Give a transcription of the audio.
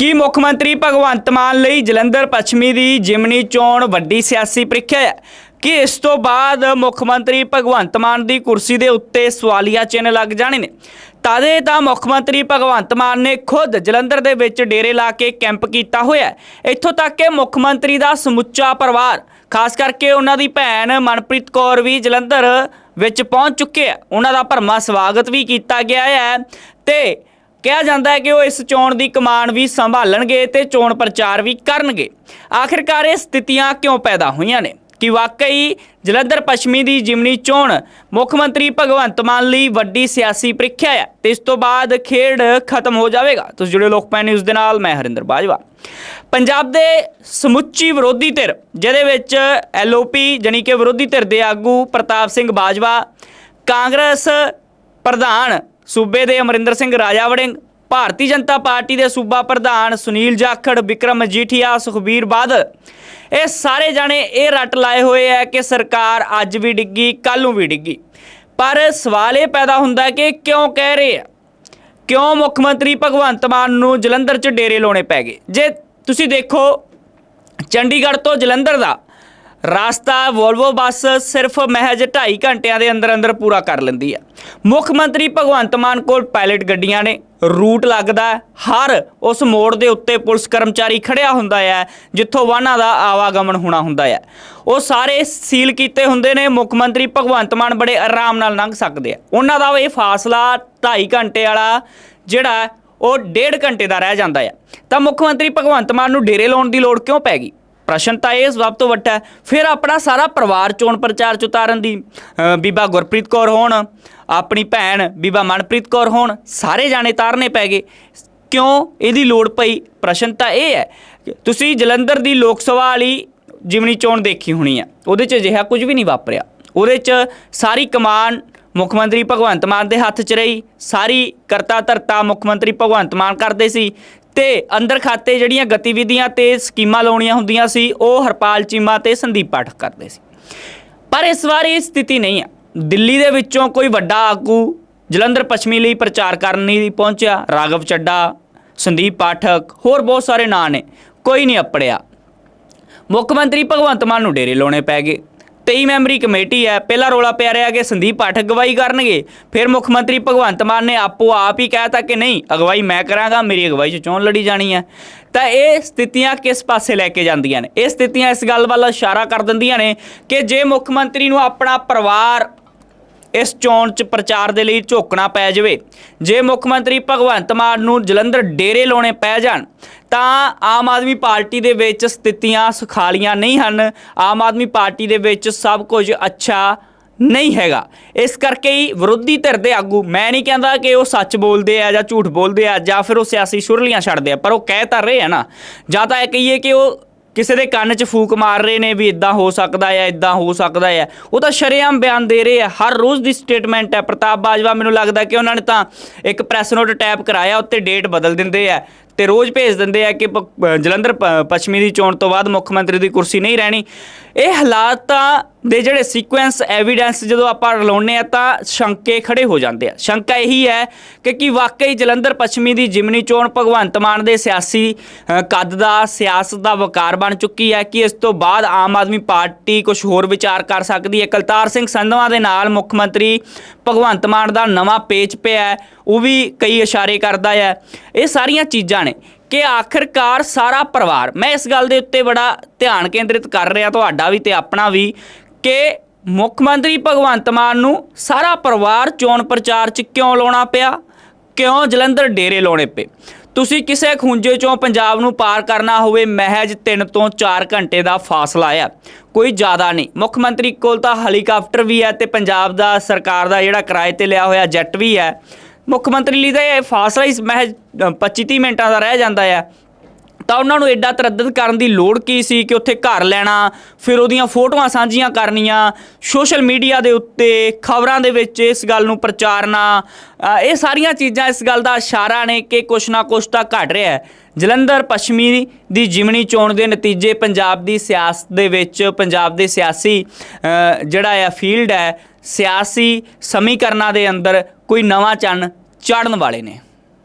ਕੀ ਮੁੱਖ ਮੰਤਰੀ ਭਗਵੰਤ ਮਾਨ ਲਈ ਜਲੰਧਰ ਪੱਛਮੀ ਦੀ ਜਿਮਨੀ ਚੋਣ ਵੱਡੀ ਸਿਆਸੀ ਪ੍ਰੀਖਿਆ ਹੈ? ਕਿ ਇਸ ਤੋਂ ਬਾਅਦ ਮੁੱਖ ਮੰਤਰੀ ਭਗਵੰਤ ਮਾਨ ਦੀ ਕੁਰਸੀ ਦੇ ਉੱਤੇ ਸਵਾਲੀਆ ਚਿੰਨ੍ਹ ਲੱਗ ਜਾਣੇ ਨੇ? ਤਾਦੇ ਤਾਂ ਮੁੱਖ ਮੰਤਰੀ ਭਗਵੰਤ ਮਾਨ ਨੇ ਖੁਦ ਜਲੰਧਰ ਦੇ ਵਿੱਚ ਡੇਰੇ ਲਾ ਕੇ ਕੈਂਪ ਕੀਤਾ ਹੋਇਆ ਇੱਥੋਂ ਤੱਕ ਕਿ ਮੁੱਖ ਮੰਤਰੀ ਦਾ ਸਮੁੱਚਾ ਪਰਿਵਾਰ, ਖਾਸ ਕਰਕੇ ਉਹਨਾਂ ਦੀ ਭੈਣ ਮਨਪ੍ਰੀਤ ਕੌਰ ਵੀ ਜਲੰਧਰ ਵਿੱਚ ਪਹੁੰਚ ਚੁੱਕੇ ਆ। ਉਹਨਾਂ ਦਾ ਭਰਮਾ ਸਵਾਗਤ ਵੀ ਕੀਤਾ ਗਿਆ ਹੈ ਤੇ ਕਿਹਾ ਜਾਂਦਾ ਹੈ ਕਿ ਉਹ ਇਸ ਚੋਣ ਦੀ ਕਮਾਨ ਵੀ ਸੰਭਾਲਣਗੇ ਤੇ ਚੋਣ ਪ੍ਰਚਾਰ ਵੀ ਕਰਨਗੇ। ਆਖਿਰਕਾਰ ਇਹ ਸਥਿਤੀਆਂ ਕਿਉਂ ਪੈਦਾ ਹੋਈਆਂ ਨੇ? ਕਿ ਵਾਕਈ ਜਲੰਧਰ ਪੱਛਮੀ ਦੀ ਜਿਮਨੀ ਚੋਣ ਮੁੱਖ ਮੰਤਰੀ ਭਗਵੰਤ ਮਾਨ ਲਈ ਵੱਡੀ ਸਿਆਸੀ ਪ੍ਰੀਖਿਆ ਹੈ ਤੇ ਇਸ ਤੋਂ ਬਾਅਦ ਖੇਡ ਖਤਮ ਹੋ ਜਾਵੇਗਾ। ਤੁਸੀਂ ਜੁੜੇ ਲੋਕ ਪੈ ਨਿਊਜ਼ ਦੇ ਨਾਲ, ਮੈਂ ਹਰਿੰਦਰ ਬਾਜਵਾ। ਪੰਜਾਬ ਦੇ ਸਮੁੱਚੀ ਵਿਰੋਧੀ ਧਿਰ, ਜਿਹਦੇ ਵਿੱਚ ਐਲਓਪੀ ਜਾਣੀ ਕਿ ਵਿਰੋਧੀ ਧਿਰ ਦੇ ਆਗੂ ਪ੍ਰਤਾਪ ਸਿੰਘ ਬਾਜਵਾ, ਕਾਂਗਰਸ ਪ੍ਰਧਾਨ ਸੂਬੇ ਦੇ ਅਮਰਿੰਦਰ ਸਿੰਘ ਰਾਜਾ ਵੜਿੰਗ ਭਾਰਤੀ ਜਨਤਾ ਪਾਰਟੀ ਦੇ ਸੂਬਾ ਪ੍ਰਧਾਨ ਸੁਨੀਲ ਜਾਖੜ, ਵਿਕਰਮ ਮਜੀਠੀਆ ਸੁਖਬੀਰ ਬਾਦਲ। ਇਹ ਸਾਰੇ ਜਾਣੇ ਇਹ ਰੱਟ ਲਾਏ ਹੋਏ ਹੈ ਕਿ ਸਰਕਾਰ ਅੱਜ ਵੀ ਡਿੱਗੀ ਕੱਲ ਨੂੰ ਵੀ ਡਿੱਗੀ। ਪਰ ਸਵਾਲ ਇਹ ਪੈਦਾ ਹੁੰਦਾ ਕਿ ਕਿਉਂ ਕਹਿ ਰਹੇ ਆ? ਕਿਉਂ ਮੁੱਖ ਮੰਤਰੀ ਭਗਵੰਤ ਮਾਨ ਨੂੰ ਜਲੰਧਰ 'ਚ ਡੇਰੇ ਲਾਉਣੇ ਪੈ ਗਏ? ਜੇ ਤੁਸੀਂ ਦੇਖੋ, ਚੰਡੀਗੜ੍ਹ ਤੋਂ ਜਲੰਧਰ ਦਾ ਰਾਸਤਾ ਵੋਲਵੋ ਬੱਸ ਸਿਰਫ ਮਹਿਜ 2.5 ਘੰਟਿਆਂ ਦੇ ਅੰਦਰ ਅੰਦਰ ਪੂਰਾ ਕਰ ਲੈਂਦੀ ਹੈ। ਮੁੱਖ ਮੰਤਰੀ ਭਗਵੰਤ ਮਾਨ ਕੋਲ ਪਾਇਲਟ ਗੱਡੀਆਂ ਨੇ। ਰੂਟ ਲੱਗਦਾ ਹਰ ਉਸ ਮੋੜ ਦੇ ਉੱਤੇ ਪੁਲਿਸ ਕਰਮਚਾਰੀ ਖੜਿਆ ਹੁੰਦਾ ਹੈ, ਜਿੱਥੋਂ ਵਾਹਨਾਂ ਦਾ ਆਵਾਗਮਨ ਹੋਣਾ ਹੁੰਦਾ ਹੈ। ਉਹ ਸਾਰੇ ਸੀਲ ਕੀਤੇ ਹੁੰਦੇ ਨੇ। ਮੁੱਖ ਮੰਤਰੀ ਭਗਵੰਤ ਮਾਨ ਬੜੇ ਆਰਾਮ ਨਾਲ ਲੰਘ ਸਕਦੇ ਆ। ਉਹਨਾਂ ਦਾ ਇਹ ਫਾਸਲਾ 2.5 ਘੰਟੇ ਵਾਲਾ, ਜਿਹੜਾ ਉਹ ਡੇਢ ਘੰਟੇ ਦਾ ਰਹਿ ਜਾਂਦਾ ਹੈ। ਤਾਂ ਮੁੱਖ ਮੰਤਰੀ ਭਗਵੰਤ ਮਾਨ ਨੂੰ ਡੇਰੇ ਲਾਉਣ ਦੀ ਲੋੜ ਕਿਉਂ ਪੈ ਗਈ? ਪ੍ਰਸ਼ਨ ਤਾਂ ਇਹ ਸਭ ਤੋਂ ਵੱਡਾ ਹੈ। ਫਿਰ ਆਪਣਾ ਸਾਰਾ ਪਰਿਵਾਰ ਚੋਣ ਪ੍ਰਚਾਰ ਚ ਉਤਾਰਨ ਦੀ ਬੀਬਾ ਗੁਰਪ੍ਰੀਤ ਕੌਰ ਹੋਣ, ਆਪਣੀ ਭੈਣ ਬੀਬਾ ਮਨਪ੍ਰੀਤ ਕੌਰ ਹੋਣ, ਸਾਰੇ ਜਾਣੇ ਤਾਰਨੇ ਪੈ ਗਏ। ਕਿਉਂ ਇਹਦੀ ਲੋੜ ਪਈ? ਪ੍ਰਸ਼ਨ ਤਾਂ ਇਹ ਹੈ ਤੁਸੀਂ ਜਲੰਧਰ ਦੀ ਲੋਕ ਸਭਾ ਵਾਲੀ ਜਿਮਨੀ ਚੋਣ ਦੇਖੀ ਹੋਣੀ ਆ। ਉਹਦੇ 'ਚ ਅਜਿਹਾ ਕੁਝ ਵੀ ਨਹੀਂ ਵਾਪਰਿਆ। ਉਹਦੇ 'ਚ ਸਾਰੀ ਕਮਾਨ ਮੁੱਖ ਮੰਤਰੀ ਭਗਵੰਤ ਮਾਨ ਦੇ ਹੱਥ 'ਚ ਰਹੀ। ਸਾਰੀ ਕਰਤਾ ਧਰਤਾ ਮੁੱਖ ਮੰਤਰੀ ਭਗਵੰਤ ਮਾਨ ਕਰਦੇ ਸੀ। ਤੇ ਅੰਦਰ ਖਾਤੇ ਜਿਹੜੀਆਂ ਗਤੀਵਿਧੀਆਂ ਤੇ ਸਕੀਮਾਂ ਲਾਉਣੀਆਂ ਹੁੰਦੀਆਂ ਸੀ, ਉਹ ਹਰਪਾਲ ਚੀਮਾ ਤੇ ਸੰਦੀਪ ਪਾਠਕ ਕਰਦੇ ਸੀ। ਪਰ ਇਸ ਵਾਰ ਇਹ ਸਥਿਤੀ ਨਹੀਂ ਹੈ ਦਿੱਲੀ ਦੇ ਵਿੱਚੋਂ ਕੋਈ ਵੱਡਾ ਆਗੂ ਜਲੰਧਰ ਪੱਛਮੀ ਲਈ ਪ੍ਰਚਾਰ ਕਰਨ ਨਹੀਂ ਪਹੁੰਚਿਆ, ਰਾਘਵ ਚੱਡਾ, ਸੰਦੀਪ ਪਾਠਕ, ਹੋਰ ਬਹੁਤ ਸਾਰੇ ਨਾਂ ਨੇ, ਕੋਈ ਨਹੀਂ ਅਪੜਿਆ। ਮੁੱਖ ਮੰਤਰੀ ਭਗਵੰਤ ਮਾਨ ਨੂੰ ਡੇਰੇ ਲਾਉਣੇ ਪੈ ਗਏ। 23 ਮੈਂਬਰੀ ਕਮੇਟੀ ਹੈ। ਪਹਿਲਾ ਰੋਲਾ ਪਿਆ ਰਿਹਾ ਕਿ ਸੰਦੀਪ ਪਾਠਕ ਅਗਵਾਈ ਕਰਨਗੇ। ਫਿਰ ਮੁੱਖ ਮੰਤਰੀ ਭਗਵੰਤ ਮਾਨ ਨੇ ਆਪੋ ਆਪ ਹੀ ਕਹਿਤਾ ਕਿ ਨਹੀਂ, ਅਗਵਾਈ ਮੈਂ ਕਰਾਂਗਾ, ਮੇਰੀ ਅਗਵਾਈ 'ਚ ਚੋਣ ਲੜੀ ਜਾਣੀ ਹੈ। ਤਾਂ ਇਹ ਸਥਿਤੀਆਂ ਕਿਸ ਪਾਸੇ ਲੈ ਕੇ ਜਾਂਦੀਆਂ ਨੇ? ਇਹ ਸਥਿਤੀਆਂ ਇਸ ਗੱਲ ਵੱਲ ਇਸ਼ਾਰਾ ਕਰ ਦਿੰਦੀਆਂ ਨੇ ਕਿ ਜੇ ਮੁੱਖ ਮੰਤਰੀ ਨੂੰ ਆਪਣਾ ਪਰਿਵਾਰ ਇਸ ਚੋਣ 'ਚ ਪ੍ਰਚਾਰ ਦੇ ਲਈ ਝੋਕਣਾ ਪੈ ਜਾਵੇ, ਜੇ ਮੁੱਖ ਮੰਤਰੀ ਭਗਵੰਤ ਮਾਨ ਨੂੰ ਜਲੰਧਰ ਡੇਰੇ ਲਾਉਣੇ ਪੈ ਜਾਣ ਤਾਂ ਆਮ ਆਦਮੀ ਪਾਰਟੀ ਦੇ ਵਿੱਚ ਸਥਿਤੀਆਂ ਸੁਖਾਲੀਆਂ ਨਹੀਂ ਹਨ। ਆਮ ਆਦਮੀ ਪਾਰਟੀ ਦੇ ਵਿੱਚ ਸਭ ਕੁਝ ਅੱਛਾ ਨਹੀਂ ਹੈਗਾ। ਇਸ ਕਰਕੇ ਹੀ ਵਿਰੋਧੀ ਧਿਰ ਦੇ ਆਗੂ, ਮੈਂ ਨਹੀਂ ਕਹਿੰਦਾ ਕਿ ਉਹ ਸੱਚ ਬੋਲਦੇ ਆ ਜਾਂ ਝੂਠ ਬੋਲਦੇ ਆ ਜਾਂ ਫਿਰ ਉਹ ਸਿਆਸੀ ਸ਼ੁਰਲੀਆਂ ਛੱਡਦੇ ਆ, ਪਰ ਉਹ ਕਹਿ ਤਾਂ ਰਹੇ ਆ ਨਾ। ਜਾਂ ਤਾਂ ਇਹ ਕਹੀਏ ਕਿ ਉਹ ਕਿਸੇ ਦੇ ਕੰਨ 'ਚ ਫੂਕ ਮਾਰ ਰਹੇ ਨੇ ਵੀ ਇਦਾਂ ਹੋ ਸਕਦਾ ਹੈ ਇਦਾਂ ਹੋ ਸਕਦਾ ਹੈ ਉਹ ਤਾਂ ਸ਼ਰੇਆਮ ਬਿਆਨ ਦੇ ਰਹੇ ਆ। ਹਰ ਰੋਜ਼ ਦੀ ਸਟੇਟਮੈਂਟ ਹੈ ਪ੍ਰਤਾਪ ਬਾਜਵਾ ਮੈਨੂੰ ਲੱਗਦਾ ਕਿ ਉਹਨਾਂ ਨੇ ਤਾਂ ਇੱਕ ਪ੍ਰੈਸ ਨੋਟ ਟੈਪ ਕਰਾਇਆ, ਉੱਤੇ ਡੇਟ ਬਦਲ ਦਿੰਦੇ ਆ। ਤੇ ਰੋਜ਼ ਭੇਜ ਦਿੰਦੇ ਆ ਕਿ ਪ- ਜਲੰਧਰ ਪ- ਪੱਛਮੀ ਦੀ ਚੋਣ ਤੋਂ ਬਾਅਦ ਮੁੱਖ ਮੰਤਰੀ ਦੀ ਕੁਰਸੀ ਨਹੀਂ ਰਹਿਣੀ। ਇਹ ਹਾਲਾਤਾਂ ਦੇ ਜਿਹੜੇ ਸੀਕੁਐਂਸ ਐਵੀਡੈਂਸ ਜਦੋਂ ਆਪਾਂ ਰਲਾਉਂਦੇ ਆ ਤਾਂ ਸ਼ੰਕੇ ਖੜੇ ਹੋ ਜਾਂਦੇ ਆ। ਸ਼ੰਕਾ ਇਹੀ ਹੈ ਕਿ ਕੀ ਵਾਕਈ ਜਲੰਧਰ ਪੱਛਮੀ ਦੀ ਜਿਮਨੀ ਚੋਣ ਭਗਵੰਤ ਮਾਨ ਦੇ ਸਿਆਸੀ ਅ, ਕੱਦ ਦਾ ਸਿਆਸਤ ਦਾ ਵਕਾਰ ਬਣ ਚੁੱਕੀ ਹੈ ਕਿ ਇਸ ਤੋਂ ਬਾਅਦ ਆਮ ਆਦਮੀ ਪਾਰਟੀ ਕੁਝ ਹੋਰ ਵਿਚਾਰ ਕਰ ਸਕਦੀ ਹੈ। ਕਲਤਾਰ ਸਿੰਘ ਸੰਧਵਾ ਦੇ ਨਾਲ ਮੁੱਖ ਮੰਤਰੀ ਭਗਵੰਤ ਮਾਨ ਦਾ ਨਵਾਂ ਪੇਚ ਪਿਆ ਹੈ। ਉਹ ਵੀ ਕਈ ਇਸ਼ਾਰੇ ਕਰਦਾ ਹੈ। ਇਹ ਸਾਰੀਆਂ ਚੀਜ਼ਾਂ ਨੇ ਕਿ ਆਖਰਕਾਰ ਸਾਰਾ ਪਰਿਵਾਰ, ਮੈਂ ਇਸ ਗੱਲ ਦੇ ਉੱਤੇ ਬੜਾ ਧਿਆਨ ਕੇਂਦਰਿਤ ਕਰ ਰਿਹਾ, ਤੁਹਾਡਾ ਵੀ ਤੇ ਆਪਣਾ ਵੀ, ਕਿ ਮੁੱਖ ਮੰਤਰੀ ਭਗਵੰਤ ਮਾਨ ਨੂੰ ਸਾਰਾ ਪਰਿਵਾਰ ਚੋਣ ਪ੍ਰਚਾਰ 'ਚ ਕਿਉਂ ਲਾਉਣਾ ਪਿਆ? ਕਿਉਂ ਜਲੰਧਰ ਡੇਰੇ ਲਾਉਣੇ ਪਏ? ਤੁਸੀਂ ਕਿਸੇ ਖੁੰਝੇ ਚੋਂ ਪੰਜਾਬ ਨੂੰ ਪਾਰ ਕਰਨਾ ਹੋਵੇ, ਮਹਿਜ 3 ਤੋਂ 4 ਘੰਟੇ ਦਾ ਫਾਸਲਾ ਆ। ਕੋਈ ਜ਼ਿਆਦਾ ਨਹੀਂ। ਮੁੱਖ ਮੰਤਰੀ ਕੋਲ ਤਾਂ ਹੈਲੀਕਾਪਟਰ ਵੀ ਹੈ ਤੇ ਪੰਜਾਬ ਦਾ ਸਰਕਾਰ ਦਾ ਜਿਹੜਾ ਕਿਰਾਏ ਤੇ ਲਿਆ ਹੋਇਆ ਜੈਟ ਵੀ ਹੈ। ਮੁੱਖ ਮੰਤਰੀ ਲਈ ਤਾਂ ਇਹ ਫਾਸਲਾ ਹੀ ਮਹਿਜ 25-30 ਮਿੰਟਾਂ ਦਾ ਰਹਿ ਜਾਂਦਾ ਆ। ਤਾਂ ਉਹਨਾਂ ਨੂੰ ਐਡਾ ਤਰੱਦਦ ਕਰਨ ਦੀ ਲੋੜ ਕੀ ਸੀ ਕਿ ਉੱਥੇ ਘਰ ਲੈਣਾ, ਫਿਰ ਉਹਦੀਆਂ ਫੋਟੋਆਂ ਸਾਂਝੀਆਂ ਕਰਨੀਆਂ, ਸੋਸ਼ਲ ਮੀਡੀਆ ਦੇ ਉੱਤੇ, ਖਬਰਾਂ ਦੇ ਵਿੱਚ ਇਸ ਗੱਲ ਨੂੰ ਪ੍ਰਚਾਰਨਾ ਇਹ ਸਾਰੀਆਂ ਚੀਜ਼ਾਂ ਇਸ ਗੱਲ ਦਾ ਇਸ਼ਾਰਾ ਨੇ ਕਿ ਕੁਛ ਨਾ ਕੁਛ ਤਾਂ ਘਟ ਰਿਹਾ ਹੈ। ਜਲੰਧਰ ਪੱਛਮੀ ਦੀ ਜਿਮਣੀ ਚੋਣ ਦੇ ਨਤੀਜੇ ਪੰਜਾਬ ਦੀ ਸਿਆਸਤ ਦੇ ਵਿੱਚ, ਪੰਜਾਬ ਦੇ ਸਿਆਸੀ ਜਿਹੜਾ ਆ, ਫੀਲਡ ਹੈ ਸਿਆਸੀ ਸਮੀਕਰਨਾਂ ਦੇ ਅੰਦਰ ਕੋਈ ਨਵਾਂ ਚੰਨ ਚਾੜਨ ਵਾਲੇ ਨੇ।